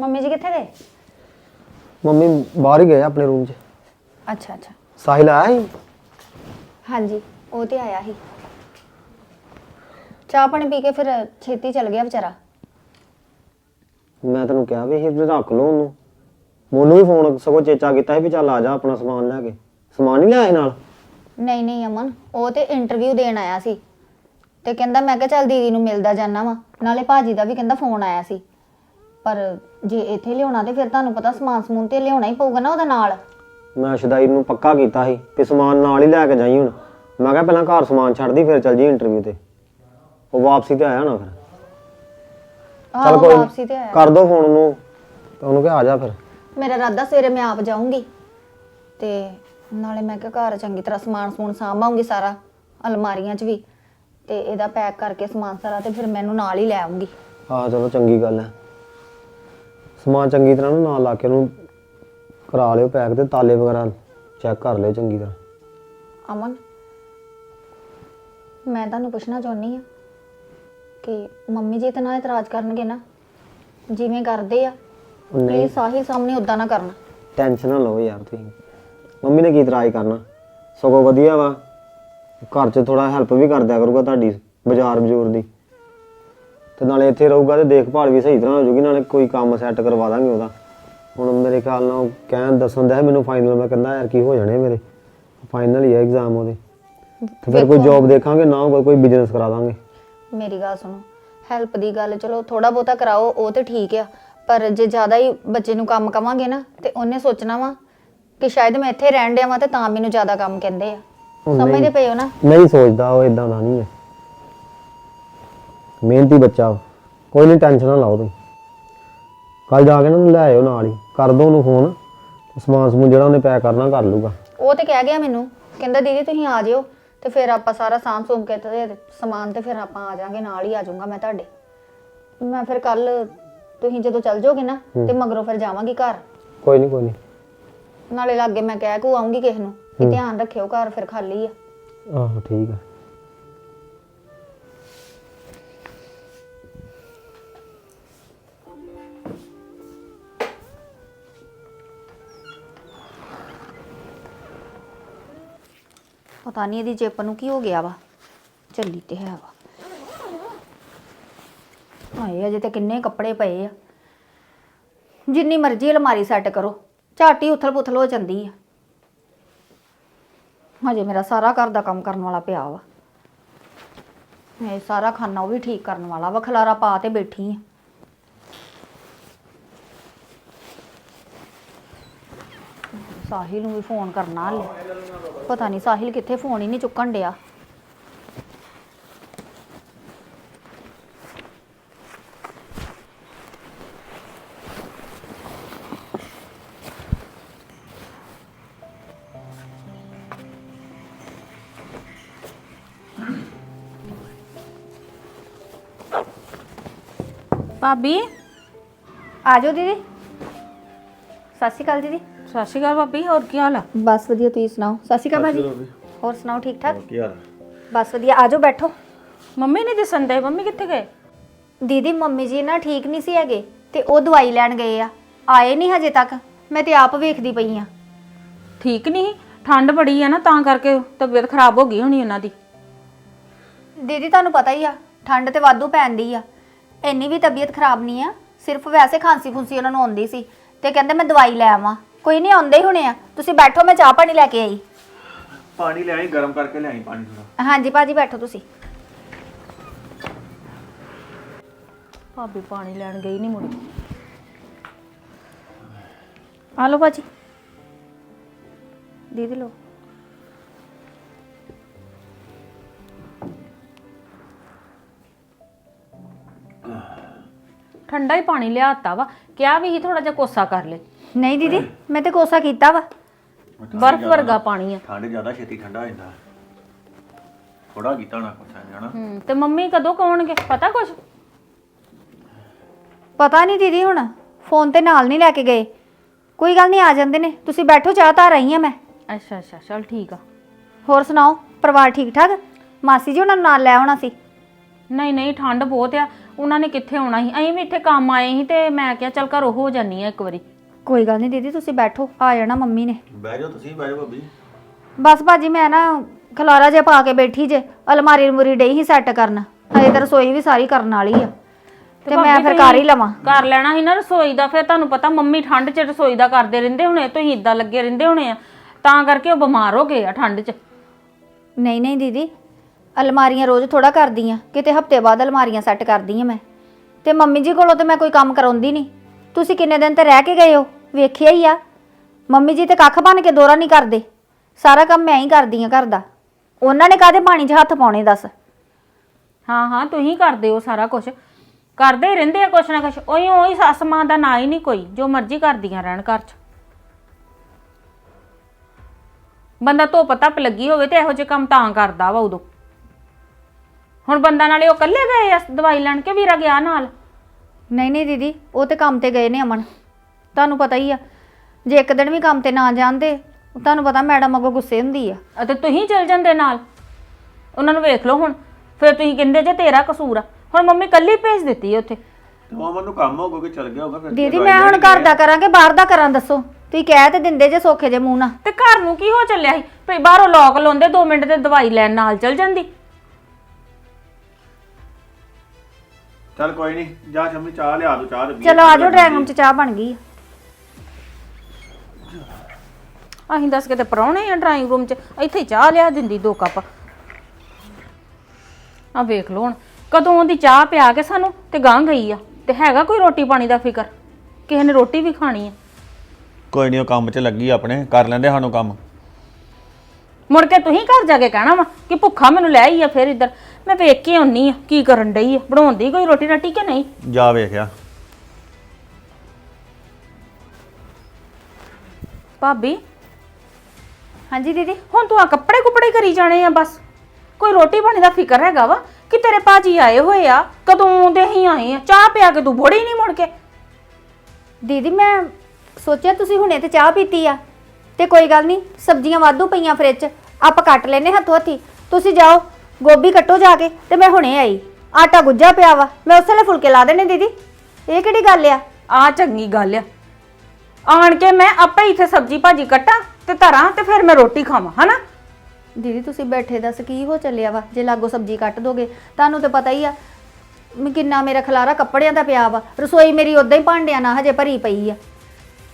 Mummy ਜੀ ਕਿੱਥੇ ਗਏ? ਮੰਮੀ ਬਾਹਰ ਹੀ ਗਏ ਆ ਆਪਣੇ ਰੂਮ 'ਚ। ਅੱਛਾ ਅੱਛਾ। ਸਾਹਿਲ ਆਇਆ ਸੀ? ਹਾਂਜੀ ਉਹ ਤੇ ਆਇਆ ਸੀ। ਚਾਹ ਪਾਣੀ ਪੀ ਕੇ ਫਿਰ ਛੇਤੀ ਚਲ ਗਿਆ ਵਿਚਾਰਾ। ਮੈਂ ਤੈਨੂੰ ਕਿਹਾ ਵੀ ਇਹ ਰੱਖ ਲਓ ਉਹਨੂੰ। ਮੈਨੂੰ ਵੀ ਫੋਨ ਸਗੋਂ ਚੇਚਾ ਕੀਤਾ ਸੀ ਵੀ ਚੱਲ ਆ ਜਾ ਆਪਣਾ ਸਮਾਨ ਲੈ ਕੇ। ਸਮਾਨ ਨਹੀਂ ਲਿਆਏ ਨਾਲ? ਨਹੀਂ ਨਹੀਂ ਅਮਨ ਉਹ ਤੇ ਇੰਟਰਵਿਊ ਦੇਣ ਆਇਆ ਸੀ। ਤੇ ਕਹਿੰਦਾ ਮੈਂ ਕਿਹਾ ਚੱਲ ਦੀਦੀ ਨੂੰ ਮਿਲਦਾ ਜਾਣਾ ਵਾ। ਨਾਲੇ ਭਾਜੀ ਦਾ ਵੀ ਕਹਿੰਦਾ ਫੋਨ ਆਇਆ ਸੀ। ਪਰ ਜੇ ਇੱਥੇ ਲਿਆਉਣਾ ਤੇ ਫਿਰ ਤੁਹਾਨੂੰ ਪਤਾ ਸਮਾਨ ਸਮੂਨ ਤੇ ਲਿਆਉਣਾ ਹੀ ਪਊਗਾ ਨਾ ਉਹਦੇ ਨਾਲ। ਮੈਂ ਸ਼ਦਾਈ ਨੂੰ ਪੱਕਾ ਕੀਤਾ ਸੀ ਕਿ ਸਮਾਨ ਨਾਲ ਹੀ ਲੈ ਕੇ ਜਾਈ ਹੁਣ। ਮੈਂ ਕਿਹਾ ਪਹਿਲਾਂ ਘਰ ਸਮਾਨ ਛੱਡਦੀ ਫਿਰ ਚੱਲ ਜੀ ਇੰਟਰਵਿਊ ਤੇ। ਉਹ ਵਾਪਸੀ ਤੇ ਆਇਆ ਨਾ ਫਿਰ। ਆਹੋ ਕੋਈ ਵਾਪਸੀ ਤੇ ਆਇਆ। ਕਰ ਦੋ ਫੋਨ ਉਹਨੂੰ ਤੇ ਉਹਨੂੰ ਕਿਹਾ ਆ ਜਾ ਫਿਰ। ਮੇਰਾ ਰਾਦਾ ਸਵੇਰੇ ਮੈਂ ਆਪ ਜਾਊਂਗੀ ਤੇ ਨਾਲੇ ਮੈਂ ਕਿਹਾ ਘਰ ਚੰਗੀ ਤਰ੍ਹਾਂ ਸਮਾਨ ਸਮੂਨ ਸਾਂਭਾਂਗੀ ਸਾਰਾ ਅਲਮਾਰੀਆਂ 'ਚ ਵੀ ਤੇ ਇਹਦਾ ਪੈਕ ਕਰਕੇ ਸਮਾਨ ਸਾਰਾ ਤੇ ਫਿਰ ਮੈਨੂੰ ਨਾਲ ਹੀ ਲੈ ਆਉਂਗੀ ਹਾਂ ਚਲੋ ਚੰਗੀ ਗੱਲ ਹੈ। ਸਮਾਨ ਚੰਗੀ ਤਰ੍ਹਾਂ ਨੂੰ ਨਾਲ ਲਾ ਕੇ ਉਹਨੂੰ ਕਰਾ ਲਿਓ ਪੈਕ ਤੇ ਤਾਲੇ ਵਗੈਰਾ ਚੈੱਕ ਕਰ ਲਿਓ ਚੰਗੀ ਤਰ੍ਹਾਂ। ਅਮਨ ਮੈਂ ਤੁਹਾਨੂੰ ਪੁੱਛਣਾ ਚਾਹੁੰਦੀ ਆ ਕਿ ਮੰਮੀ ਜੀ ਤਾਂ ਨਾ ਇਤਰਾਜ਼ ਕਰਨਗੇ ਨਾ ਜਿਵੇਂ ਕਰਦੇ ਆ ਉਹ ਨਹੀਂ। ਪਲੀਜ਼ ਸਾਹਿਲ ਸਾਹਮਣੇ ਉਦਾਂ ਨਾ ਕਰਨਾ। ਟੈਨਸ਼ਨ ਨਾ ਲਓ ਯਾਰ ਤੁਸੀਂ। ਮੰਮੀ ਨੇ ਕੀ ਇਤਰਾਜ਼ ਕਰਨਾ? ਸਗੋਂ ਵਧੀਆ ਵਾ। ਘਰ 'ਚ ਥੋੜਾ ਹੈਲਪ ਵੀ ਕਰ ਦਿਆ ਕਰੂਗਾ ਤੁਹਾਡੀ ਬਾਜ਼ਾਰ ਬਜ਼ੂਰ ਦੀ। ਤੇ ਨਾਲੇ ਇੱਥੇ ਰਹੂਗਾ ਤੇ ਦੇਖਭਾਲ ਵੀ ਸਹੀ ਤਰ੍ਹਾਂ ਹੋ ਜੂਗੀ ਨਾਲੇ ਕੋਈ ਕੰਮ ਸੈੱਟ ਕਰਵਾ ਦਾਂਗੇ ਉਹਦਾ। ਹੁਣ ਮੇਰੇ ਖਿਆਲ ਨਾਲ ਉਹ ਕਹਿਣ ਦੱਸਣ ਦਾ ਮੈਨੂੰ ਫਾਈਨਲ ਮੈਂ ਕਹਿੰਦਾ ਯਾਰ ਕੀ ਹੋ ਜਾਣੇ ਮੇਰੇ? ਫਾਈਨਲ ਹੀ ਹੈ ਐਗਜ਼ਾਮ ਉਹਦੇ। ਤੇ ਫਿਰ ਕੋਈ ਜੌਬ ਦੇਖਾਂਗੇ ਨਾ ਹੋਊਗਾ ਕੋਈ ਬਿਜ਼ਨਸ ਕਰਾ ਦਾਂਗੇ। ਮੇਰੀ ਗੱਲ ਸੁਣੋ ਹੈਲਪ ਦੀ ਗੱਲ ਚਲੋ ਥੋੜਾ ਬਹੁਤਾ ਕਰਾਓ ਉਹ ਤੇ ਠੀਕ ਆ। ਪਰ ਜੇ ਜ਼ਿਆਦਾ ਹੀ ਬੱਚੇ ਨੂੰ ਕੰਮ ਕਵਾਂਗੇ ਨਾ ਤੇ ਉਹਨੇ ਸੋਚਣਾ ਵਾ ਕਿ ਸ਼ਾਇਦ ਮੈਂ ਇੱਥੇ ਰਹਿਣ ਡਿਆ ਵਾਂ ਤੇ ਤਾਂ ਮੈਨੂੰ ਜ਼ਿਆਦਾ ਕੰਮ ਕਹਿੰਦੇ ਆ। ਸਮਝਦੇ ਪਏ ਹੋ ਨਾ? ਨਹੀਂ ਸੋਚਦਾ ਉਹ ਇਦਾਂ ਦਾ ਨਹੀਂ ਹੈ। ਮਿਹਨਤੀ ਬੱਚਾ। ਕੋਈ ਨਹੀਂ ਟੈਨਸ਼ਨ ਨਾ ਲਾਓ ਤੁਸੀਂ। ਕੱਲ ਜਾ ਕੇ ਨਾ ਉਹਨੂੰ ਲੈ ਆਇਓ ਨਾਲ ਹੀ। ਕਰ ਦੋ ਉਹਨੂੰ ਫੋਨ ਸਮਾਨ ਸਮੂਨ ਜਿਹੜਾ ਉਹਨੇ ਪੈਕ ਕਰਨਾ ਕਰ ਲੂਗਾ ਉਹ ਤੇ ਕਹਿ ਗਿਆ ਮੈਨੂੰ ਕਹਿੰਦਾ ਦੀਦੀ ਤੁਸੀਂ ਆ ਜਿਓ ਤੇ ਫਿਰ ਆਪਾਂ ਸਾਰਾ ਸਾਂਭ ਸੂਮ ਕੇ ਤੇ ਸਮਾਨ ਤੇ ਫਿਰ ਆਪਾਂ ਆ ਜਾਾਂਗੇ ਨਾਲ ਹੀ ਆ ਜਾਊਂਗਾ ਮੈਂ ਤੁਹਾਡੇ। ਮੈਂ ਫਿਰ ਕੱਲ ਤੁਸੀਂ ਜਦੋਂ ਚੱਲ ਜਾਓਗੇ ਨਾ ਤੇ ਮਗਰੋਂ ਫਿਰ ਜਾਵਾਂਗੀ ਘਰ। ਕੋਈ ਨਹੀਂ ਕੋਈ ਨਹੀਂ। ਨਾਲੇ ਲਾਗੇ ਮੈਂ ਕਹਿ ਕੋ ਆਉਂਗੀ ਕਿਸੇ ਨੂੰ ਕਿ ਧਿਆਨ ਰੱਖਿਓ ਘਰ ਫਿਰ ਖਾਲੀ ਆ। ਆਹੋ ਠੀਕ ਹੈ ਪਤਾ ਨਹੀਂ ਇਹਦੀ ਜੇਬ ਨੂੰ ਕੀ ਹੋ ਗਿਆ ਵਾ। ਚੱਲੀ ਤੇ ਹੈ ਵਾ। ਹਾਏ, ਅਜੇ ਤੇ ਕਿੰਨੇ ਕੱਪੜੇ ਪਏ ਆ। ਜਿੰਨੀ ਮਰਜ਼ੀ ਅਲਮਾਰੀ ਸੈੱਟ ਕਰੋ, ਝਾਟੀ ਉਥਲ ਪੁਥਲ ਹੋ ਜਾਂਦੀ ਆ। ਹਜੇ ਮੇਰਾ ਸਾਰਾ ਘਰ ਦਾ ਕੰਮ ਕਰਨ ਵਾਲਾ ਪਿਆ ਵਾ। ਇਹ ਸਾਰਾ ਖਾਨਾ ਉਹ ਵੀ ਠੀਕ ਕਰਨ ਵਾਲਾ ਵਾ ਖਲਾਰਾ ਪਾ ਤੇ ਬੈਠੀ ਆ। ਸਾਹਿਲ ਨੂੰ ਵੀ ਫੋਨ ਕਰਨਾ ਹਲੇ। ਪਤਾ ਨਹੀਂ ਸਾਹਿਲ ਕਿੱਥੇ ਫੋਨ ਹੀ ਨਹੀਂ ਚੁੱਕਣ ਡਿਆ। ਭਾਬੀ, ਆ ਜਾਓ ਦੀਦੀ। ਸਤਿ ਸ਼੍ਰੀ ਅਕਾਲ ਦੀਦੀ। ਸਤਿ ਸ਼੍ਰੀ ਅਕਾਲ ਭਾਬੀ ਹੋਰ ਕੀ ਹਾਲ ਆ? ਬਸ ਵਧੀਆ ਤੁਸੀਂ ਸੁਣਾਓ? ਸਤਿ ਸ਼੍ਰੀ ਅਕਾਲ ਭਾਜੀ। ਹੋਰ ਸੁਣਾਓ ਠੀਕ ਠਾਕ? ਕੀ ਹਾਲ ਬਸ ਵਧੀਆ ਆ ਜਾਓ ਬੈਠੋ। ਮੰਮੀ ਨਹੀਂ ਦਿਸਣ ਦੇ ਮੰਮੀ ਕਿੱਥੇ ਗਏ? ਦੀਦੀ ਮੰਮੀ ਜੀ ਨਾ ਠੀਕ ਨਹੀਂ ਸੀ ਹੈਗੇ ਤੇ ਉਹ ਦਵਾਈ ਲੈਣ ਗਏ ਆ। ਆਏ ਨਹੀਂ ਹਜੇ ਤੱਕ ਮੈਂ ਤੇ ਆਪ ਵੇਖਦੀ ਪਈ ਆ। ਠੀਕ ਨਹੀਂ ਠੰਡ ਬੜੀ ਆ ਨਾ ਤਾਂ ਕਰਕੇ ਤਬੀਅਤ ਖਰਾਬ ਹੋ ਗਈ ਹੋਣੀ ਉਹਨਾਂ ਦੀ। ਦੀਦੀ ਤੁਹਾਨੂੰ ਪਤਾ ਹੀ ਆ ਠੰਡ ਤੇ ਵਾਧੂ ਪੈਂਦੀ ਆ। ਇੰਨੀ ਵੀ ਤਬੀਅਤ ਖਰਾਬ ਨਹੀਂ ਆ ਸਿਰਫ ਵੈਸੇ ਖਾਂਸੀ ਫੁੰਸੀ ਉਹਨਾਂ ਨੂੰ ਆਉਂਦੀ ਸੀ ਤੇ ਕਹਿੰਦੇ ਮੈਂ ਦਵਾਈ ਲੈ ਆਵਾਂ। ਕੋਈ ਨਹੀਂ ਆਉਂਦੇ ਹੀ ਹੋਣੇ ਆ। ਤੁਸੀਂ ਬੈਠੋ ਮੈਂ ਚਾਹ ਪਾਣੀ ਲੈ ਕੇ ਆਈ। ਪਾਣੀ ਲਿਆਈ ਗਰਮ ਕਰਕੇ ਲਿਆਈ ਪਾਣੀ ਥੋੜਾ ਹਾਂਜੀ ਭਾਜੀ ਬੈਠੋ ਤੁਸੀਂ। ਭਾਬੀ ਪਾਣੀ ਲੈਣ ਗਈ ਨਹੀਂ ਮੁੜ। ਆ ਲਓ ਭਾਜੀ। ਦੀਦੀ ਲੋ ਠੰਡਾ ਹੀ ਪਾਣੀ ਲਿਆਤਾ ਵਾ। ਕਿਹਾ ਵੀ ਹੀ ਥੋੜਾ ਜਿਹਾ ਕੋਸਾ ਕਰ ਲੈ। ਨਹੀਂ ਦੀਦੀ ਮੈਂ ਤੇ ਕੋਸਾ ਕੀਤਾ ਵਾ। ਬਰਫ਼ ਵਰਗਾ ਪਾਣੀ ਆ। ਠੰਡ ਜ਼ਿਆਦਾ ਛੇਤੀ ਠੰਡਾ ਹੋ ਜਾਂਦਾ। ਥੋੜਾ ਕੀਤਾ ਨਾ ਕੁਛ ਜਾਣਾ ਹੂੰ ਤੇ ਮੰਮੀ ਕਦੋਂ ਕਹੋਣਗੇ ਪਤਾ ਕੁਛ? ਪਤਾ ਨਹੀਂ ਦੀਦੀ ਹੁਣ। ਫੋਨ ਤੇ ਨਾਲ ਨਹੀਂ ਲੈ ਕੇ ਗਏ। ਕੋਈ ਗੱਲ ਨਹੀਂ ਆ ਜਾਂਦੇ ਨੇ। ਤੁਸੀਂ ਬੈਠੋ ਚਾਹ ਤਾਂ ਰਹੀ ਆ ਮੈਂ। ਅੱਛਾ ਅੱਛਾ ਚਲ ਠੀਕ ਆ। ਹੋਰ ਸੁਣਾਓ? ਪਰਿਵਾਰ ਠੀਕ ਠਾਕ ਮਾਸੀ ਜੀ ਉਹਨਾਂ ਨੂੰ ਨਾਲ ਲੈ ਆਉਣਾ ਸੀ। ਨਹੀਂ ਨਹੀਂ ਠੰਡ ਬਹੁਤ ਆ। ਉਹਨਾਂ ਨੇ ਕਿੱਥੇ ਆਉਣਾ ਸੀ? ਅਸੀਂ ਵੀ ਇੱਥੇ ਕੰਮ ਆਏ ਸੀ ਤੇ ਮੈਂ ਕਿਹਾ ਚੱਲ ਘਰੋਂ ਹੋ ਜਾਨੀ ਆ ਇੱਕ ਵਾਰੀ। ਕੋਈ ਗੱਲ ਨਹੀਂ ਦੀਦੀ ਤੁਸੀਂ ਬੈਠੋ ਆ ਜਾਣਾ ਮੰਮੀ ਨੇ। ਬਹਿ ਜਾਓ ਤੁਸੀਂ ਬਹਿ ਜਾਓ ਭਾਬੀ। ਬਸ ਭਾਜੀ ਮੈਂ ਨਾ ਖਲਾਰਾ ਜਿਹਾ ਪਾ ਕੇ ਬੈਠੀ ਜੇ ਅਲਮਾਰੀ ਮੁਰੀ ਡਈ ਹੀ ਸੈੱਟ ਕਰਨ। ਹਜੇ ਤਾਂ ਰਸੋਈ ਵੀ ਸਾਰੀ ਕਰਨ ਵਾਲੀ ਆ। ਤੇ ਮੈਂ ਭਾਬੀ ਫਿਰ ਕਰ ਹੀ ਲਵਾਂ। ਕਰ ਲੈਣਾ ਸੀ ਨਾ ਰਸੋਈ ਦਾ ਫਿਰ ਤੁਹਾਨੂੰ ਪਤਾ ਮੰਮੀ ਠੰਡ 'ਚ ਰਸੋਈ ਦਾ ਕਰਦੇ ਰਹਿੰਦੇ ਹੋਣੇ ਤੁਸੀਂ ਇਦਾਂ ਲੱਗੇ ਰਹਿੰਦੇ ਹੋਣੇ ਆ। ਤਾਂ ਕਰਕੇ ਉਹ ਬਿਮਾਰ ਹੋ ਗਏ ਆ ਠੰਡ 'ਚ। ਨਹੀਂ ਨਹੀਂ ਦੀਦੀ ਅਲਮਾਰੀਆਂ ਰੋਜ਼ ਥੋੜਾ ਕਰਦੀ ਆ ਕਿਤੇ ਹਫ਼ਤੇ ਬਾਅਦ ਅਲਮਾਰੀਆਂ ਸੈੱਟ ਕਰਦੀ ਆ ਮੈਂ। ਤੇ ਮੰਮੀ ਜੀ ਕੋਲੋਂ ਤੇ ਮੈਂ ਕੋਈ ਕੰਮ ਕਰਾਉਂਦੀ ਨਹੀਂ। ਤੁਸੀਂ ਕਿੰਨੇ ਦਿਨ ਤੇ ਰਹਿ ਕੇ ਗਏ ਹੋ? ਵੇਖਿਆ ਹੀ ਆ। ਮੰਮੀ ਜੀ ਤੇ ਕੱਖ ਬਣ ਕੇ ਦੋਰਾ ਨਹੀਂ ਕਰਦੇ। ਸਾਰਾ ਕੰਮ ਮੈਂ ਹੀ ਕਰਦੀ ਆ ਘਰ ਦਾ। ਉਹਨਾਂ ਨੇ ਕਾਦੇ ਪਾਣੀ 'ਚ ਹੱਥ ਪਾਉਣੇ ਦੱਸ? ਹਾਂ ਹਾਂ, ਤੁਸੀਂ ਕਰਦੇ ਹੋ ਸਾਰਾ ਕੁਝ ਕਰਦੇ ਹੀ ਰਹਿੰਦੇ ਆ ਕੁਛ ਨਾ ਕੁਛ। ਉਹੀ ਉਹੀ ਸੱਸ ਮਾਂ ਦਾ ਨਾਂ ਹੀ ਨਹੀਂ ਕੋਈ, ਜੋ ਮਰਜ਼ੀ ਕਰਦੀਆਂ ਰਹਿਣ ਘਰ 'ਚ। ਬੰਦਾ ਧੁੱਪ ਤੱਪ ਲੱਗੀ ਹੋਵੇ ਤੇ ਇਹੋ ਜਿਹੇ ਕੰਮ ਤਾਂ ਕਰਦਾ ਵਾ ਉਦੋਂ। ਹੁਣ ਬੰਦਾ ਨਾਲੇ ਉਹ ਇਕੱਲੇ ਗਏ ਆ ਦਵਾਈ ਲੈਣ ਕੇ ਵੀਰਾ ਗਿਆ ਨਾਲ? ਨਹੀਂ ਨਹੀਂ ਦੀਦੀ ਉਹ ਤੇ ਕੰਮ ਤੇ ਗਏ ਨੇ ਅਮਨ। ਤੁਹਾਨੂੰ ਪਤਾ ਹੀ ਆ ਜੇ ਇੱਕ ਦਿਨ ਵੀ ਕੰਮ ਤੇ ਨਾ ਜਾਂਦੇ ਤੁਹਾਨੂੰ ਪਤਾ ਮੈਡਮ ਅੱਗੋਂ ਗੁੱਸੇ ਹੁੰਦੀ ਆ। ਅਤੇ ਤੁਸੀਂ ਚਲ ਜਾਂਦੇ ਨਾਲ। ਉਹਨਾਂ ਨੂੰ ਵੇਖ ਲਓ ਹੁਣ ਫਿਰ ਤੁਸੀਂ ਕਹਿੰਦੇ ਜੇ ਤੇਰਾ ਕਸੂਰ ਆ। ਹੁਣ ਮੰਮੀ ਕੱਲੀ ਭੇਜ ਦਿੱਤੀ ਉੱਥੇ। ਤੇ ਉਹ ਮੈਨੂੰ ਕੰਮ ਹੋ ਗਿਆ ਕਿ ਚਲ ਗਿਆ ਹੋਗਾ ਫਿਰ ਦੀਦੀ ਮੈਂ ਹੁਣ ਘਰ ਦਾ ਕਰਾਂ ਕਿ ਬਾਹਰ ਦਾ ਕਰਾਂ ਦੱਸੋ। ਤੁਸੀਂ ਕਹਿ ਤੇ ਦਿੰਦੇ ਜੇ ਸੋਖੇ ਜੇ ਮੂੰਹ ਨਾਲ। ਤੇ ਘਰ ਨੂੰ ਕੀ ਹੋ ਚੱਲਿਆ ਸੀ? ਭਈ ਬਾਹਰੋਂ ਲੋਕ ਲਾਉਂਦੇ 2 ਮਿੰਟ ਤੇ ਦਵਾਈ ਲੈਣ ਨਾਲ ਚਲ ਜਾਂਦੀ। ਚੱਲ ਕੋਈ ਨਹੀਂ ਜਾ ਸ਼ੰਮੀ ਚਾਹ ਲਿਆ ਦੋ ਚਾਹ ਦੇ ਚਲੋ ਆਜੋ ਡਰਾਈਂਗ ਰੂਮ ਚ ਚਾਹ ਬਣ ਗਈ ਆ। ਅਸੀਂ ਦੱਸ ਕੇ ਤੇ ਪਰੌਣੇ ਆ ਡਰਾਈਂਗ ਰੂਮ 'ਚ ਇੱਥੇ ਹੀ ਚਾਹ ਲਿਆ ਦਿੰਦੀ ਦੋ ਕੱਪ। ਆ ਵੇਖ ਲਓ ਹੁਣ ਕਦੋਂ ਦੀ ਚਾਹ ਪਿਆ ਕੇ ਸਾਨੂੰ ਤੇ ਗਾਂ ਗਈ ਆ। ਤੇ ਹੈਗਾ ਕੋਈ ਰੋਟੀ ਪਾਣੀ ਦਾ ਫਿਕਰ? ਕਿਸੇ ਨੇ ਰੋਟੀ ਵੀ ਖਾਣੀ ਆ। ਕੋਈ ਨਹੀਂ ਉਹ ਕੰਮ 'ਚ ਲੱਗੀ ਆਪਣੇ ਕਰ ਲੈਂਦੇ ਸਾਨੂੰ ਕੰਮ। ਮੁੜ ਕੇ ਤੁਸੀਂ ਘਰ ਜਾ ਕੇ ਕਹਿਣਾ ਵਾ ਕਿ ਭੁੱਖਾ ਮੈਨੂੰ ਲੈ ਆਈ ਆ ਫਿਰ ਇੱਧਰ। ਮੈਂ ਵੇਖ ਕੇ ਆਉਣੀ ਆ ਕੀ ਕਰਨ ਡਈ ਆ ਬਣਾਉਂਦੀ ਕੋਈ ਰੋਟੀ ਰਾਟੀ ਕਿ ਨਹੀਂ? ਜਾ ਵੇਖਿਆ। ਭਾਬੀ? ਹਾਂਜੀ ਦੀਦੀ। ਹੁਣ ਤੂੰ ਆ ਕੱਪੜੇ ਕੁਪੜੇ ਕਰੀ ਜਾਣੇ ਆ ਬਸ। ਕੋਈ ਰੋਟੀ ਪਾਣੀ ਦਾ ਫਿਕਰ ਹੈਗਾ ਵਾ ਕਿ ਤੇਰੇ ਭਾਜੀ ਆਏ ਹੋਏ ਆ ਕਦੋਂ ਦੇ ਹੀ ਆਏ ਆ ਚਾਹ ਪਿਆ ਕੇ ਤੂੰ ਬੋੜੀ ਨਹੀਂ ਮੁੜ ਕੇ? ਦੀਦੀ ਮੈਂ ਸੋਚਿਆ ਤੁਸੀਂ ਹੁਣੇ ਤੇ ਚਾਹ ਪੀਤੀ ਆ। ਤੇ ਕੋਈ ਗੱਲ ਨਹੀਂ ਸਬਜ਼ੀਆਂ ਵਾਧੂ ਪਈਆਂ ਫ੍ਰਿਜ 'ਚ। ਆਪਾਂ ਕੱਟ ਲੈਨੇ ਹੱਥੋਂ ਹੱਥੀ ਤੁਸੀਂ ਜਾਓ ਗੋਭੀ ਕੱਟੋ ਜਾ ਕੇ ਤੇ ਮੈਂ ਹੁਣੇ ਆਈ। ਆਟਾ ਗੁੱਜਾ ਪਿਆ ਵਾ। ਮੈਂ ਉਸੇ ਵੇਲੇ ਫੁਲਕੇ ਲਾ ਦੇਣੇ ਦੀਦੀ। ਇਹ ਕਿਹੜੀ ਗੱਲ ਆ? ਆ ਚੰਗੀ ਗੱਲ ਆ। ਆਣ ਕੇ ਮੈਂ ਆਪੇ ਇੱਥੇ ਸਬਜੀ ਭਾਜੀ ਕੱਟਾਂ ਤੇ ਧਰਾਂ ਤੇ ਫਿਰ ਮੈਂ ਰੋਟੀ ਖਾਵਾਂ ਹਨਾ? ਦੀਦੀ ਤੁਸੀਂ ਬੈਠੇ ਦੱਸ ਕੀ ਹੋ ਚੱਲਿਆ ਵਾ? ਜੇ ਲਾਗੋ ਸਬਜ਼ੀ ਕੱਟ ਦੋਗੇ ਤੁਹਾਨੂੰ ਤੇ ਪਤਾ ਹੀ ਆ ਮੈਂ ਕਿੰਨਾ ਮੇਰਾ ਖਲਾਰਾ ਕੱਪੜਿਆਂ ਦਾ ਪਿਆ ਵਾ। ਰਸੋਈ ਮੇਰੀ ਉਦਾਂ ਹੀ ਭਾਂਡਿਆਂ ਨਾਲ ਹਜੇ ਭਰੀ ਪਈ ਆ।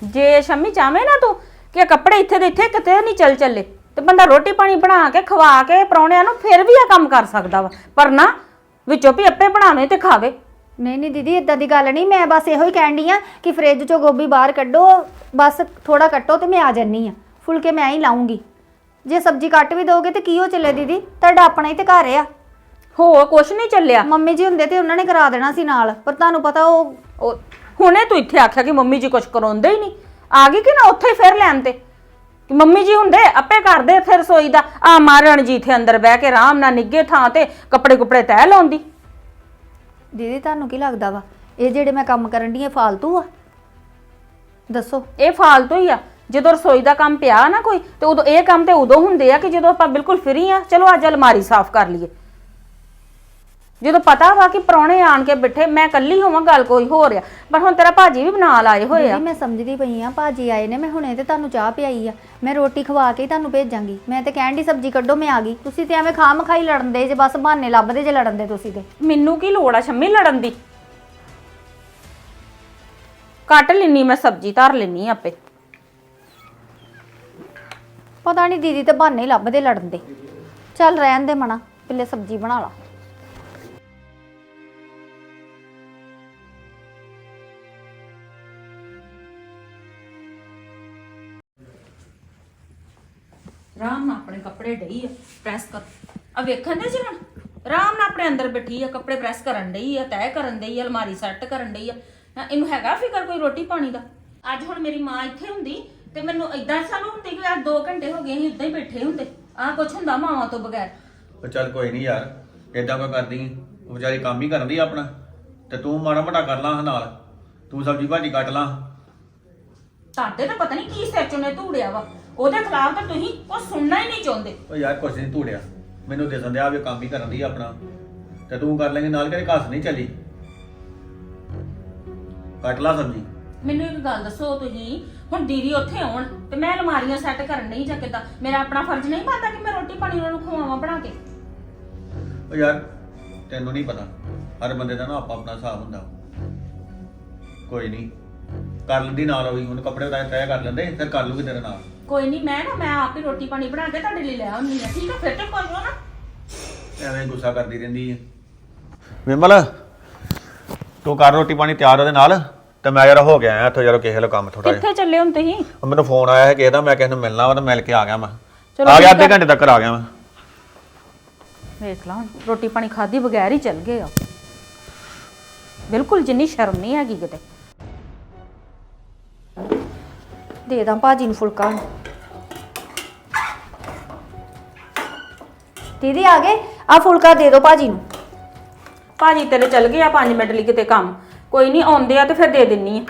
ਜੇ ਸ਼ੰਮੀ ਚਾਵੇਂ ਨਾ ਤੂੰ ਕਿ ਕੱਪੜੇ ਇੱਥੇ ਦੇ ਇੱਥੇ ਕਿਤੇ ਨਹੀਂ ਚੱਲ ਚੱਲੇ। ਤੇ ਬੰਦਾ ਰੋਟੀ ਪਾਣੀ ਬਣਾ ਕੇ ਖਵਾ ਕੇ ਪਰੌਣਿਆਂ ਨੂੰ ਫਿਰ ਵੀ ਆ ਕੰਮ ਕਰ ਸਕਦਾ ਵਾ। ਪਰ ਨਾ ਵਿੱਚੋਂ ਵੀ ਆਪੇ ਬਣਾਵੇ ਤੇ ਖਾਵੇ। ਨਹੀਂ ਨਹੀਂ ਦੀਦੀ ਇਦਾਂ ਦੀ ਗੱਲ ਨਹੀਂ ਮੈਂ ਬਸ ਇਹੋ ਹੀ ਕਹਿਣ ਡਈ ਆ ਕਿ ਫ੍ਰਿਜ ਚੋਂ ਗੋਭੀ ਬਾਹਰ ਕੱਢੋ ਬਸ ਥੋੜਾ ਕੱਟੋ ਤੇ ਮੈਂ ਆ ਜੰਨੀ ਆ। ਫੁਲਕੇ ਮੈਂ ਹੀ ਲਾਉਂਗੀ ਜੇ ਸਬਜ਼ੀ ਕੱਟ ਵੀ ਦੋਗੇ ਤੇ ਕੀ ਹੋ ਚੱਲੇ ਦੀਦੀ? ਤੁਹਾਡਾ ਆਪਣਾ ਹੀ ਤੇ ਘਰ ਆ। ਹੋ ਕੁਛ ਨਹੀਂ ਚੱਲਿਆ। ਮੰਮੀ ਜੀ ਹੁੰਦੇ ਤੇ ਉਹਨਾਂ ਨੇ ਕਰਾ ਦੇਣਾ ਸੀ ਨਾਲ ਪਰ ਤੁਹਾਨੂੰ ਪਤਾ ਉਹ ਉਹ ਹੁਣੇ ਤੂੰ ਇੱਥੇ ਆਖਿਆ ਕਿ ਮੰਮੀ ਜੀ ਕੁਛ ਕਰਾਉਂਦੇ ਹੀ ਨਹੀਂ। ਆ ਗਈ ਕਿ ਨਾ ਉੱਥੇ ਹੀ ਫਿਰ ਲੈਣ ਤੇ? ਕਿ ਮੰਮੀ ਜੀ ਹੁੰਦੇ ਆਪੇ ਕਰਦੇ ਫਿਰ ਰਸੋਈ ਦਾ। ਆ ਮਾਰਨ ਜੀ ਇੱਥੇ ਅੰਦਰ ਬਹਿ ਕੇ ਆਰਾਮ ਨਾਲ ਨਿੱਗੇ ਥਾਂ ਤੇ ਕੱਪੜੇ ਕੁਪੜੇ ਤਹਿ ਲਾਉਂਦੀ। ਦੀਦੀ ਤੁਹਾਨੂੰ ਕੀ ਲੱਗਦਾ ਵਾ? ਇਹ ਜਿਹੜੇ ਮੈਂ ਕੰਮ ਕਰਨ ਡਈ ਆ ਫਾਲਤੂ ਆ? ਦੱਸੋ। ਇਹ ਫਾਲਤੂ ਹੀ ਆ। ਜਦੋਂ ਰਸੋਈ ਦਾ ਕੰਮ ਪਿਆ ਨਾ ਕੋਈ ਤੇ ਉਦੋਂ ਇਹ ਕੰਮ ਤੇ ਉਦੋਂ ਹੁੰਦੇ ਆ ਕਿ ਜਦੋਂ ਆਪਾਂ ਬਿਲਕੁਲ ਫ੍ਰੀ ਆ ਚਲੋ ਅੱਜ ਅਲਮਾਰੀ ਸਾਫ਼ ਕਰ ਲਈਏ। ਜਦੋਂ ਪਤਾ ਵਾ ਕਿ ਪ੍ਰਾਹੁਣੇ ਆਣ ਕੇ ਬੈਠੇ ਮੈਂ ਇਕੱਲੀ ਹੋਵਾਂ ਗੱਲ ਕੋਈ ਹੋ ਰਿਹਾ ਪਰ ਹੁਣ ਤੇਰਾ ਭਾਜੀ ਵੀ ਨਾਲ ਆਏ ਹੋਏ ਆ। ਦੀਦੀ ਮੈਂ ਸਮਝਦੀ ਪਈ ਆ ਭਾਜੀ ਆਏ ਨੇ ਮੈਂ ਹੁਣੇ ਤੇ ਤੁਹਾਨੂੰ ਚਾਹ ਪਿਆਈ ਆ। ਮੈਂ ਰੋਟੀ ਖਵਾ ਕੇ ਹੀ ਤੁਹਾਨੂੰ ਭੇਜਾਂਗੀ। ਮੈਂ ਤੇ ਕਹਿਣ ਦੀ ਸਬਜ਼ੀ ਕੱਢੋ ਮੈਂ ਆ ਗਈ। ਤੁਸੀਂ ਤੇ ਐਵੇਂ ਖਾਮ ਖਾਈ ਲੜਨ ਦੇ ਜੇ ਬਸ ਬਹਾਨੇ ਲੱਭਦੇ ਜੇ ਲੜਨ ਦੇ ਤੁਸੀਂ ਤੇ। ਮੈਨੂੰ ਕੀ ਲੋੜ ਆ ਸ਼ੰਮੀ ਲੜਨ ਦੀ? ਕੱਟ ਲੈਣੀ ਮੈਂ ਸਬਜ਼ੀ ਧਰ ਲੈਣੀ ਆਪੇ। ਪਤਾ ਨਹੀਂ ਦੀਦੀ ਤੇ ਬਹਾਨੇ ਹੀ ਲੱਭਦੇ ਲੜਨ ਦੇ। ਚੱਲ ਰਹਿਣ ਦੇ ਮਣਾ ਪਹਿਲੇ ਸਬਜ਼ੀ ਬਣਾ ਲਾ। ਰਾਮ ਨਾਲ ਆਪਣੇ ਕੱਪੜੇ ਡਈ ਆ ਪ੍ਰੈਸ ਕਰ। ਆ ਵੇਖਣ ਦੇ ਜਲਣ ਰਾਮ ਨਾਲ ਆਪਣੇ ਅੰਦਰ ਬੈਠੀ ਆ ਕੱਪੜੇ ਪ੍ਰੈਸ ਕਰਨ ਡਈ ਆ ਤੈਅ ਕਰਨ ਡਈ ਆ ਅਲਮਾਰੀ ਸੈੱਟ ਕਰਨ ਡਈ ਆ। ਹੈਂ, ਇਹਨੂੰ ਹੈਗਾ ਫਿਕਰ ਕੋਈ ਰੋਟੀ ਪਾਣੀ ਦਾ? ਅੱਜ ਹੁਣ ਮੇਰੀ ਮਾਂ ਇੱਥੇ ਹੁੰਦੀ ਤੇ ਮੈਨੂੰ ਇਦਾਂ ਸਾਨੂੰ ਹੁੰਦੀ ਕਿ ਅੱਜ 2 ਘੰਟੇ ਹੋ ਗਏ ਅਸੀਂ ਇਦਾਂ ਹੀ ਬੈਠੇ ਹੁੰਦੇ। ਆ ਕੁਛ ਹੁੰਦਾ ਮਾਵਾਂ ਤੋਂ ਬਗੈਰ। ਉਹ ਚੱਲ ਕੋਈ ਨਹੀਂ ਯਾਰ ਏਦਾਂ ਕੋਈ ਕਰਦੀ। ਉਹ ਵਿਚਾਰੀ ਕੰਮ ਹੀ ਕਰਦੀ ਆ ਆਪਣਾ। ਤੇ ਤੂੰ ਮਾੜਾ ਮੋਟਾ ਕਰ ਲਾ ਨਾਲ ਤੂੰ ਸਬਜ਼ੀ ਭਾਜੀ ਕੱਟ ਲਾ। ਤੁਹਾਡੇ ਤਾਂ ਪਤਾ ਨਹੀਂ ਕੀ ਸਿਰ ਚੋਂ ਨੇ ਧੂੜਿਆ ਵਾ। ਉਹਦੇ ਖਿਲਾਫ ਤਾਂ ਤੁਸੀਂ ਉਹ ਸੁਣਨਾ ਹੀ ਨਹੀਂ ਚਾਹੁੰਦੇ। ਉਹ ਯਾਰ ਕੁਛ ਨਹੀਂ ਧੂੜਿਆ। ਮੈਨੂੰ ਦਿਸਣ ਦਿਆ ਵੀ ਕੰਮ ਹੀ ਕਰਨ ਦੀ ਆਪਣਾ। ਤੇ ਤੂੰ ਕਰ ਲੇਂਗੀ ਨਾਲ ਕਿਤੇ ਘਸ ਨਹੀਂ ਚੱਲੀ। ਕੱਟ ਲਾ ਸਬਜੀ। ਮੈਨੂੰ ਇੱਕ ਗੱਲ ਦੱਸੋ ਤੁਸੀਂ ਹੁਣ ਦੀਦੀ ਉੱਥੇ ਆਉਣ ਤੇ ਮੈਂ ਅਲਮਾਰੀਆਂ ਸੈੱਟ ਕਰਨ ਨਹੀਂ ਜਾਂ ਕਿੱਦਾਂ? ਮੇਰਾ ਆਪਣਾ ਫਰਜ਼ ਨਹੀਂ ਬਣਦਾ ਕਿ ਮੈਂ ਰੋਟੀ ਪਾਣੀ ਉਹਨਾਂ ਨੂੰ ਖਵਾਵਾਂ ਬਣਾ ਕੇ। ਉਹ ਯਾਰ ਤੈਨੂੰ ਨਹੀਂ ਪਤਾ। ਹਰ ਬੰਦੇ ਦਾ ਨਾ ਆਪਾ ਆਪਣਾ ਹਿਸਾਬ ਹੁੰਦਾ। ਕੋਈ ਨਹੀਂ। ਕਰ ਲੈਂਦੀ ਨਾਲ ਵੀ ਉਹਨੂੰ ਕੱਪੜੇ ਤੈਅ ਤੈਅ ਕਰ ਲੈਂਦੇ ਫਿਰ ਕਰ ਲੂਗੀ ਤੇਰੇ ਨਾਲ। ਕੋਈ ਨਹੀਂ ਮੈਂ ਨਾ ਮੈਂ ਆਪ ਹੀ ਰੋਟੀ ਪਾਣੀ ਬਣਾ ਕੇ ਤੁਹਾਡੇ ਲਈ ਲੈ ਆਉਂਦੀ ਆ ਠੀਕ ਆ? ਫਿਰ ਤੇ ਕੋਈ ਨਾ। ਐਵੇਂ ਗੁੱਸਾ ਕਰਦੀ ਰਹਿੰਦੀ ਹੈ ਵਿਮਲ ਤੂੰ ਕਰ ਰੋਟੀ ਪਾਣੀ ਤਿਆਰ ਉਹਦੇ ਨਾਲ ਤੇ ਮੈਂ ਯਾਰ ਹੋ ਗਿਆ ਆ ਇੱਥੋਂ ਯਾਰ ਕਿਸੇ ਲੋ ਕੰਮ ਥੋੜਾ ਜਿਹਾ। ਕਿੱਥੇ ਚੱਲੇ ਹੁਣ ਤੁਸੀਂ? ਉਹ ਮੈਨੂੰ ਫੋਨ ਆਇਆ ਹੈ ਕਿਸੇ ਦਾ ਮੈਂ ਕਿਸੇ ਨੂੰ ਮਿਲਣਾ ਵਾ ਤੇ ਮਿਲ ਕੇ ਆ ਗਿਆ ਮੈਂ। ਚਲੋ ਆ ਗਿਆ ਅੱਧੇ ਆ। ਘੰਟੇ ਤੱਕ ਆ ਗਿਆ ਮੈਂ। ਵੇਖ ਲਾ ਹੁਣ, ਰੋਟੀ ਪਾਣੀ ਖਾਦੀ ਬਗੈਰ ਹੀ ਚੱਲ ਗਏ ਆ। ਬਿਲਕੁਲ ਜਿੰਨੀ ਸ਼ਰਮ ਨਹੀਂ ਹੈਗੀ ਕਿਤੇ। ਦੇ ਦਾਂ ਭਾਜੀ ਨੂੰ ਫੁਲਕਾ। ਦੀਦੀ ਆ ਗਏ? ਆ ਫੁਲਕਾ ਦੇ ਦਿਓ ਭਾਜੀ ਨੂੰ। ਭਾਜੀ ਤੇਰੇ ਚੱਲ ਗਏ ਆ 5 ਮਿੰਟ ਲਈ ਕਿਤੇ ਕੰਮ। ਕੋਈ ਨਹੀਂ ਆਉਂਦੇ ਆ ਤੇ ਫਿਰ ਦੇ ਦਿੰਨੀ ਆ।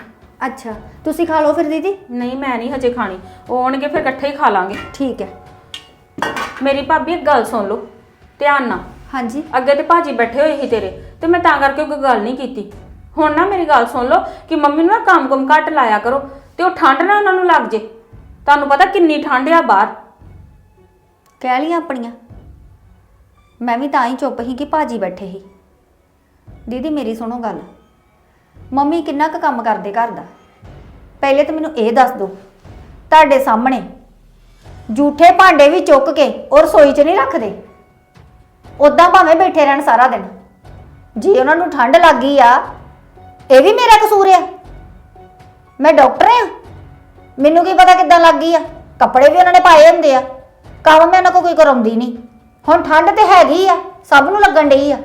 ਅੱਛਾ ਤੁਸੀਂ ਖਾ ਲਓ ਫਿਰ ਦੀਦੀ। ਨਹੀਂ ਮੈਂ ਨਹੀਂ ਹਜੇ ਖਾਣੀ। ਉਹ ਆਉਣਗੇ ਫਿਰ ਇਕੱਠੇ ਹੀ ਖਾ ਲਾਂਗੇ। ਠੀਕ ਹੈ। ਮੇਰੀ ਭਾਬੀ ਇੱਕ ਗੱਲ ਸੁਣ ਲਓ। ਧਿਆਨ ਨਾਲ। ਹਾਂਜੀ। ਅੱਗੇ ਤੇ ਭਾਜੀ ਬੈਠੇ ਹੋਏ ਸੀ ਤੇਰੇ ਤੇ ਮੈਂ ਤਾਂ ਕਰਕੇ ਕੋਈ ਗੱਲ ਨਹੀਂ ਕੀਤੀ। ਹੁਣ ਨਾ ਮੇਰੀ ਗੱਲ ਸੁਣ ਲਓ ਕਿ ਮੰਮੀ ਨੂੰ ਨਾ ਕੰਮ-ਕੁਮ ਘੱਟ ਲਾਇਆ ਕਰੋ ਤੇ ਉਹ ਠੰਡ ਨਾ ਉਹਨਾਂ ਨੂੰ ਲੱਗ ਜੇ। ਤੁਹਾਨੂੰ ਪਤਾ ਕਿੰਨੀ ਠੰਡ ਆ ਬਾਹਰ। ਕਹਿ ਲੀਆਂ ਆਪਣੀਆਂ। ਮੈਂ ਵੀ ਤਾਂ ਹੀ ਚੁੱਪ ਸੀ ਕਿ ਭਾਜੀ ਬੈਠੇ ਸੀ। ਦੀਦੀ, ਮੇਰੀ ਸੁਣੋ ਗੱਲ। ਮੰਮੀ ਕਿੰਨਾ ਕੁ ਕੰਮ ਕਰਦੇ ਘਰ ਦਾ? ਪਹਿਲੇ ਤਾਂ ਮੈਨੂੰ ਇਹ ਦੱਸ ਦਿਓ ਤੁਹਾਡੇ ਸਾਹਮਣੇ ਝੂਠੇ ਭਾਂਡੇ ਵੀ ਚੁੱਕ ਕੇ ਔਰ ਰਸੋਈ 'ਚ ਨਹੀਂ ਰੱਖਦੇ? ਉਦਾਂ ਭਾਵੇਂ ਬੈਠੇ ਰਹਿਣ ਸਾਰਾ ਦਿਨ। ਜੇ ਉਹਨਾਂ ਨੂੰ ਠੰਡ ਲੱਗ ਗਈ ਆ, ਇਹ ਵੀ ਮੇਰਾ ਕਸੂਰ ਆ। ਮੈਂ ਡਾਕਟਰ ਆ। ਮੈਨੂੰ ਕੀ ਪਤਾ ਕਿੱਦਾਂ ਲੱਗ ਗਈ ਆ? ਕੱਪੜੇ ਵੀ ਉਹਨਾਂ ਨੇ ਪਾਏ ਹੁੰਦੇ ਆ। ਕੰਮ ਮੈਂ ਉਹਨਾਂ ਕੋਲ ਕੋਈ ਕਰਾਉਂਦੀ ਨਹੀਂ। ਹੁਣ ਠੰਡ ਤੇ ਹੈਗੀ ਆ ਸਭ ਨੂੰ ਲੱਗਣ ਡਈ ਆ।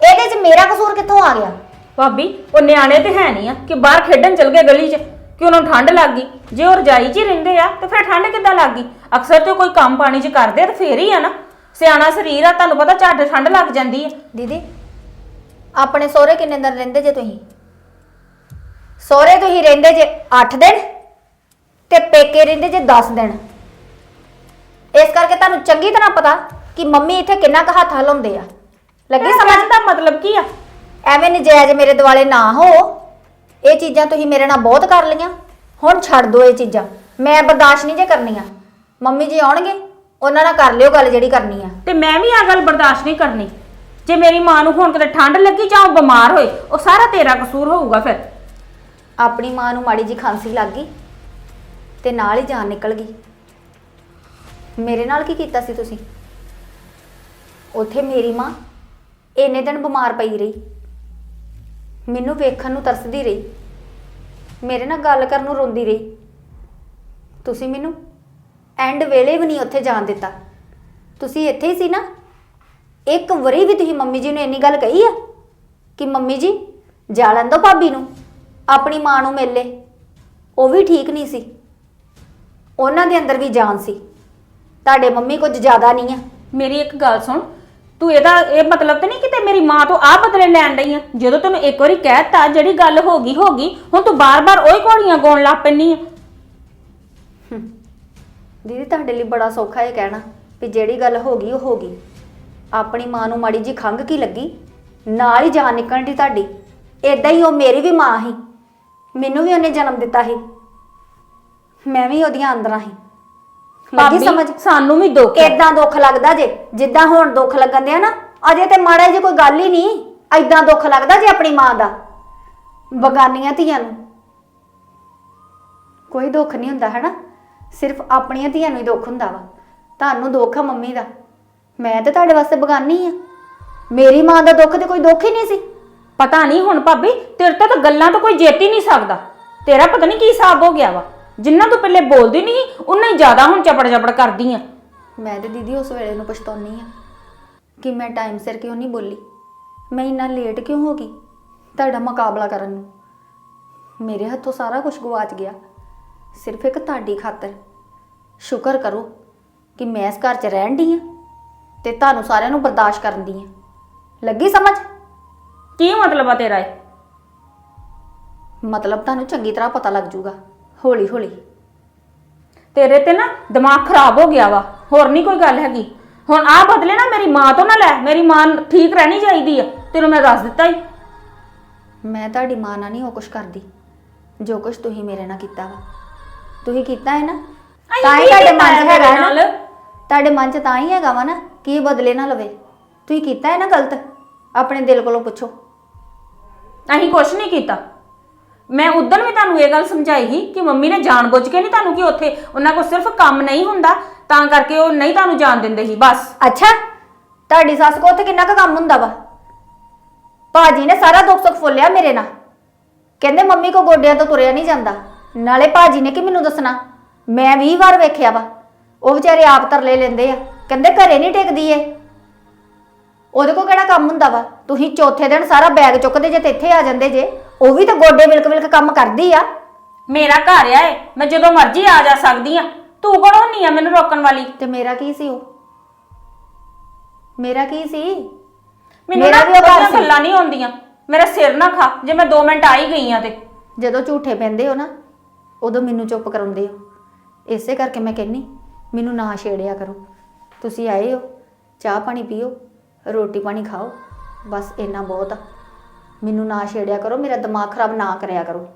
ਇਹਦੇ 'ਚ ਮੇਰਾ ਕਸੂਰ ਕਿੱਥੋਂ ਆ ਗਿਆ? ਭਾਬੀ ਉਹ ਨਿਆਣੇ ਤੇ ਹੈ ਨਹੀਂ ਆ ਕਿ ਬਾਹਰ ਖੇਡਣ ਚਲ ਗਏ ਗਲੀ 'ਚ ਕਿ ਉਹਨਾਂ ਨੂੰ ਠੰਡ ਲੱਗ ਗਈ। ਜੇ ਉਹ ਰਜਾਈ 'ਚ ਹੀ ਰਹਿੰਦੇ ਆ ਤੇ ਫਿਰ ਠੰਡ ਕਿੱਦਾਂ ਲੱਗ ਗਈ? ਅਕਸਰ ਤੇ ਕੋਈ ਕੰਮ ਪਾਣੀ 'ਚ ਕਰਦੇ ਆ ਤੇ ਫੇਰ ਹੀ ਆ ਨਾ। ਸਿਆਣਾ ਸਰੀਰ ਆ ਤੁਹਾਨੂੰ ਪਤਾ ਝੱਟ ਠੰਡ ਲੱਗ ਜਾਂਦੀ ਆ। ਦੀਦੀ ਆਪਣੇ ਸਹੁਰੇ ਕਿੰਨੇ ਦਿਨ ਰਹਿੰਦੇ ਜੇ ਤੁਸੀਂ? ਸਹੁਰੇ ਤੁਸੀਂ ਰਹਿੰਦੇ ਜੇ 8 ਦਿਨ ਤੇ ਪੇਕੇ ਰਹਿੰਦੇ ਜੇ 10 ਦਿਨ। ਇਸ ਕਰਕੇ ਤੁਹਾਨੂੰ ਚੰਗੀ ਤਰ੍ਹਾਂ ਪਤਾ ਕਿ ਮੰਮੀ ਇੱਥੇ ਕਿੰਨਾ ਕੁ ਹੱਥ ਹਲਾਉਂਦੇ ਆ? ਲੱਗੀ ਸਮਝ? ਦਾ ਮਤਲਬ ਕੀ ਆ? ਐਵੇਂ ਨਜਾਇਜ਼ ਮੇਰੇ ਦਿਵਾਲੇ ਨਾ ਹੋ। ਇਹ ਚੀਜ਼ਾਂ ਤੁਸੀਂ ਮੇਰੇ ਨਾਲ ਬਹੁਤ ਕਰ ਲਈਆਂ। ਹੁਣ ਛੱਡ ਦਿਓ ਇਹ ਚੀਜ਼ਾਂ। ਮੈਂ ਬਰਦਾਸ਼ਤ ਨਹੀਂ ਜੇ ਕਰਨੀਆਂ। ਮੰਮੀ ਜੀ ਆਉਣਗੇ ਉਹਨਾਂ ਨਾਲ ਕਰ ਲਿਓ ਗੱਲ ਜਿਹੜੀ ਕਰਨੀ ਆ। ਤੇ ਮੈਂ ਵੀ ਆ ਗੱਲ ਬਰਦਾਸ਼ਤ ਨਹੀਂ ਕਰਨੀ। ਜੇ ਮੇਰੀ ਮਾਂ ਨੂੰ ਹੁਣ ਕਿਤੇ ਠੰਡ ਲੱਗੀ ਜਾਂ ਉਹ ਬਿਮਾਰ ਹੋਏ ਉਹ ਸਾਰਾ ਤੇਰਾ ਕਸੂਰ ਹੋਊਗਾ ਫਿਰ। ਆਪਣੀ ਮਾਂ ਨੂੰ ਮਾੜੀ ਜੀ ਖਾਂਸੀ ਲੱਗ ਗਈ ਤੇ ਨਾਲ ਹੀ ਜਾਨ ਨਿਕਲ ਗਈ। ਮੇਰੇ ਨਾਲ ਕੀ ਕੀਤਾ ਸੀ ਤੁਸੀਂ? ਉੱਥੇ ਮੇਰੀ ਮਾਂ ਇੰਨੇ ਦਿਨ ਬਿਮਾਰ ਪਈ ਰਹੀ। ਮੈਨੂੰ ਵੇਖਣ ਨੂੰ ਤਰਸਦੀ ਰਹੀ। ਮੇਰੇ ਨਾਲ ਗੱਲ ਕਰਨ ਨੂੰ ਰੋਂਦੀ ਰਹੀ। ਤੁਸੀਂ ਮੈਨੂੰ ਐਂਡ ਵੇਲੇ ਵੀ ਨਹੀਂ ਉੱਥੇ ਜਾਣ ਦਿੱਤਾ। ਤੁਸੀਂ ਇੱਥੇ ਹੀ ਸੀ ਨਾ। ਇੱਕ ਵਾਰੀ ਵੀ ਤੁਸੀਂ ਮੰਮੀ ਜੀ ਨੂੰ ਇੰਨੀ ਗੱਲ ਕਹੀ ਆ ਕਿ ਮੰਮੀ ਜੀ, ਜਾ ਲੈਣ ਭਾਬੀ ਨੂੰ, ਆਪਣੀ ਮਾਂ ਨੂੰ ਮਿਲ। ਲੈ ਉਹ ਵੀ ਠੀਕ ਨਹੀਂ ਸੀ। ਉਹਨਾਂ ਦੇ ਅੰਦਰ ਵੀ ਜਾਨ ਸੀ। ਤੁਹਾਡੇ ਮੰਮੀ ਕੁਝ ਜ਼ਿਆਦਾ ਨਹੀਂ ਆ। ਮੇਰੀ ਇੱਕ ਗੱਲ ਸੁਣ। ਤੂੰ ਇਹਦਾ ਇਹ ਮਤਲਬ ਤੇ ਨਹੀਂ ਕਿ ਮੇਰੀ ਮਾਂ ਤੋਂ ਆ ਬਦਲੇ ਲੈਣ ਡਈ ਆ? ਜਦੋਂ ਤੈਨੂੰ ਇੱਕ ਵਾਰੀ ਕਹਿਤਾ ਜਿਹੜੀ ਗੱਲ ਹੋ ਗਈ ਹੋ ਗਈ, ਹੁਣ ਤੂੰ ਬਾਰ-ਬਾਰ ਉਹੀ ਘੋੜੀਆਂ ਗਾਉਣ ਲੱਗ ਪੈਣੀ ਆ। ਦੀਦੀ, ਤੁਹਾਡੇ ਲਈ ਬੜਾ ਸੌਖਾ ਇਹ ਕਹਿਣਾ ਵੀ ਜਿਹੜੀ ਗੱਲ ਹੋ ਗਈ, ਉਹ ਹੋ ਗਈ। ਆਪਣੀ ਮਾਂ ਨੂੰ ਮਾੜੀ ਜੀ ਖੰਘ ਕੀ ਲੱਗੀ? ਨਾਲ ਹੀ ਜਾਨ ਨਿਕਲਣ ਦੀ ਤੁਹਾਡੀ। ਏਦਾਂ ਹੀ ਉਹ ਮੇਰੀ ਵੀ ਮਾਂ ਸੀ। ਮੈਨੂੰ ਵੀ ਉਹਨੇ ਜਨਮ ਦਿੱਤਾ ਸੀ। ਮੈਂ ਵੀ ਉਹਦੀਆਂ ਅੰਦਰਾਂ ਸੀ। ਲੱਗੀ ਭਾਬੀ, ਸਮਝ ਸਾਨੂੰ ਵੀ ਦੁੱਖ ਹੈ। ਦੁੱਖ ਲੱਗਦਾ ਜੇ? ਜਿੱਦਾਂ ਹੁਣ ਦੁੱਖ ਲੱਗਣ ਦਿਆ ਨਾ ਅਜੇ ਤੇ ਮਾੜਾ ਜੇ ਕੋਈ ਗੱਲ ਹੀ ਨਹੀਂ। ਐਦਾਂ ਦੁੱਖ ਲੱਗਦਾ ਜੇ ਆਪਣੀ ਮਾਂ ਦਾ? ਬਗਾਨੀਆਂ ਧੀਆਂ ਨੂੰ। ਕੋਈ ਦੁੱਖ ਨਹੀਂ ਹੁੰਦਾ ਹੈਨਾ? ਸਿਰਫ ਆਪਣੀਆਂ ਧੀਆਂ ਨੂੰ ਹੀ ਦੁੱਖ ਹੁੰਦਾ ਵਾ। ਤੁਹਾਨੂੰ ਦੁੱਖ ਆ ਮੰਮੀ ਦਾ। ਮੈਂ ਤੇ ਤੁਹਾਡੇ ਵਾਸਤੇ ਬਗਾਨੀ ਆ। ਮੇਰੀ ਮਾਂ ਦਾ ਦੁੱਖ ਤੇ ਕੋਈ ਦੁੱਖ ਹੀ ਨਹੀਂ ਸੀ। ਪਤਾ ਨਹੀਂ ਹੁਣ ਭਾਬੀ ਤੇਰੇ ਤੋਂ ਤਾਂ ਗੱਲਾਂ ਤੋਂ ਕੋਈ ਜਿੱਤ ਹੀ ਨਹੀਂ ਸਕਦਾ। ਤੇਰਾ ਪਤਾ ਨਹੀਂ ਕੀ ਹਿਸਾਬ ਹੋ ਗਿਆ ਵਾ। ਜਿੰਨਾ ਤੂੰ ਪਹਿਲੇ ਬੋਲਦੀ ਨਹੀਂ ਉਨਾ ਹੀ ਜ਼ਿਆਦਾ ਹੁਣ ਚਪੜ ਚਪੜ ਕਰਦੀ ਆ। ਮੈਂ ਤੇ ਦੀਦੀ ਉਸ ਵੇਲੇ ਨੂੰ ਪਛਤਾਉਣੀ ਆ ਕਿ ਮੈਂ ਟਾਈਮ ਸਿਰ ਕਿਉਂ ਨਹੀਂ ਬੋਲੀ? ਮੈਂ ਇੰਨਾ ਲੇਟ ਕਿਉਂ ਹੋ ਗਈ ਤੁਹਾਡਾ ਮੁਕਾਬਲਾ ਕਰਨ ਨੂੰ? ਮੇਰੇ ਹੱਥੋਂ ਸਾਰਾ ਕੁਝ ਗਵਾਚ ਗਿਆ। ਸਿਰਫ ਇੱਕ ਤੁਹਾਡੀ ਖਾਤਰ ਸ਼ੁਕਰ ਕਰੋ ਕਿ ਮੈਂ ਇਸ ਘਰ 'ਚ ਰਹਿਣ ਦੀ ਆ ਤੇ ਤੁਹਾਨੂੰ ਸਾਰਿਆਂ ਨੂੰ ਬਰਦਾਸ਼ਤ ਕਰਨ ਦੀ ਆ। ਲੱਗੀ ਸਮਝ? ਕੀ ਮਤਲਬ ਆ ਤੇਰਾ ਇਹ? ਮਤਲਬ ਤੁਹਾਨੂੰ ਚੰਗੀ ਤਰ੍ਹਾਂ ਪਤਾ ਲੱਗ ਜਾਊਗਾ। ਹੌਲੀ ਹੌਲੀ। ਤੇਰੇ ਤੇ ਨਾ ਦਿਮਾਗ ਖਰਾਬ ਹੋ ਗਿਆ ਵਾ ਹੋਰ ਨਹੀਂ ਕੋਈ ਗੱਲ ਹੈਗੀ। ਹੁਣ ਆ ਬਦਲੇ ਨਾ ਮੇਰੀ ਮਾਂ ਤੋਂ ਨਾ ਲੈ ਮੇਰੀ ਮਾਂ ਠੀਕ ਰਹਿਣੀ ਚਾਹੀਦੀ ਆ ਤੈਨੂੰ ਮੈਂ ਦੱਸ ਦਿੱਤਾ ਹੀ ਮੈਂ ਤੁਹਾਡੀ ਮਾਂ ਨਾਲ ਨਹੀਂ ਉਹ ਕੁਛ ਕਰਦੀ ਜੋ ਕੁਛ ਤੁਸੀਂ ਮੇਰੇ ਨਾਲ ਕੀਤਾ ਵਾ। ਤੁਸੀਂ ਕੀਤਾ ਹੈ ਨਾ? ਤਾਂ ਹੀ ਤੁਹਾਡੇ ਮਨ 'ਚ ਹੈ ਹੈਗਾ ਨਾ? ਨਾਲ? ਤੁਹਾਡੇ ਮਨ 'ਚ ਤਾਂ ਹੀ ਹੈਗਾ ਵਾ ਨਾ ਕਿ ਬਦਲੇ ਨਾ ਲਵੇ। ਤੁਸੀਂ ਕੀਤਾ ਹੈ ਨਾ ਗਲਤ? ਆਪਣੇ ਦਿਲ ਕੋਲੋਂ ਪੁੱਛੋ। ਅਸੀਂ ਕੁਛ ਨਹੀਂ ਕੀਤਾ। ਮੈਂ ਉਦੋਂ ਵੀ ਤੁਹਾਨੂੰ ਇਹ ਗੱਲ ਸਮਝਾਈ ਕਿ ਮੰਮੀ ਨੇ ਜਾਣਬੁੱਝ ਕੇ ਨਹੀਂ ਤੁਹਾਨੂੰ ਕਿ ਉੱਥੇ ਉਹਨਾਂ ਕੋਲ ਸਿਰਫ ਕੰਮ ਨਹੀਂ ਹੁੰਦਾ, ਤਾਂ ਕਰਕੇ ਉਹ ਨਹੀਂ ਤੁਹਾਨੂੰ ਜਾਣ ਦਿੰਦੇ ਸੀ, ਬਸ। ਅੱਛਾ, ਤੁਹਾਡੀ ਸੱਸ ਕੋ ਉੱਥੇ ਕਿੰਨਾ ਕੁ ਕੰਮ ਹੁੰਦਾ ਵਾ? ਭਾਜੀ ਨੇ ਸਾਰਾ ਦੁੱਖ ਸੁੱਖ ਫੋਲਿਆ ਮੇਰੇ ਨਾਲ। ਕਹਿੰਦੇ ਮੰਮੀ ਕੋ ਗੋਡਿਆਂ ਤੋਂ ਤੁਰਿਆ ਨਹੀਂ ਜਾਂਦਾ। ਨਾਲੇ ਭਾਜੀ ਨੇ ਕਿ ਮੈਨੂੰ ਦੱਸਣਾ? ਮੈਂ 20 ਵਾਰ ਵੇਖਿਆ ਵਾ। ਉਹ ਵਿਚਾਰੇ ਆਪ ਤਰਲੇ ਲੈਂਦੇ ਆ। ਕਹਿੰਦੇ ਘਰੇ ਨਹੀਂ ਟਿਕਦੀ ਏ ਉਹਦੇ ਕੋ ਕਿਹੜਾ ਕੰਮ ਹੁੰਦਾ ਵਾ? ਤੁਸੀਂ ਚੌਥੇ ਦਿਨ ਸਾਰਾ ਬੈਗ ਚੁੱਕਦੇ ਜੇ ਤੇ ਇੱਥੇ ਆ ਜਾਂਦੇ ਜੇ। ਉਹ ਵੀ ਤਾਂ ਗੋਡੇ ਮਿਲਕ ਮਿਲਕ ਕੰਮ ਕਰਦੀ ਆ। ਮੇਰਾ ਘਰ ਆ ਏ ਮੈਂ ਜਦੋਂ ਮਰਜ਼ੀ ਆ ਜਾ ਸਕਦੀ ਆ। ਤੂੰ ਕੌਣ ਹੁੰਨੀ ਆ ਮੈਨੂੰ ਰੋਕਣ ਵਾਲੀ? ਤੇ ਮੇਰਾ ਕੀ ਸੀ ਉਹ? ਮੇਰਾ ਕੀ ਸੀ? ਮੈਨੂੰ ਮੇਰਾ ਵੀ ਉਹ ਘਰ ਉਹਦੀਆਂ ਸੀ। ਗੱਲਾਂ ਨਹੀਂ ਆਉਂਦੀਆਂ। ਮੇਰਾ ਸਿਰ ਨਾ ਖਾ। ਜੇ ਮੈਂ 2 ਮਿੰਟ ਆ ਹੀ ਗਈ ਆ ਤੇ। ਜਦੋਂ ਝੂਠੇ ਪੈਂਦੇ ਹੋ ਨਾ ਉਦੋਂ ਮੈਨੂੰ ਚੁੱਪ ਕਰਾਉਂਦੇ ਹੋ। ਇਸੇ ਕਰਕੇ ਮੈਂ ਕਹਿੰਨੀ ਮੈਨੂੰ ਨਾ ਛੇੜਿਆ ਕਰੋ। ਤੁਸੀਂ ਆਏ ਹੋ ਚਾਹ ਪਾਣੀ ਪੀਓ। ਰੋਟੀ ਪਾਣੀ ਖਾਓ। ਬਸ ਇੰਨਾ ਬਹੁਤ ਆ। ਮੈਨੂੰ ਨਾ ਛੇੜਿਆ ਕਰੋ, ਮੇਰਾ ਦਿਮਾਗ ਖਰਾਬ ਨਾ ਕਰਿਆ ਕਰੋ।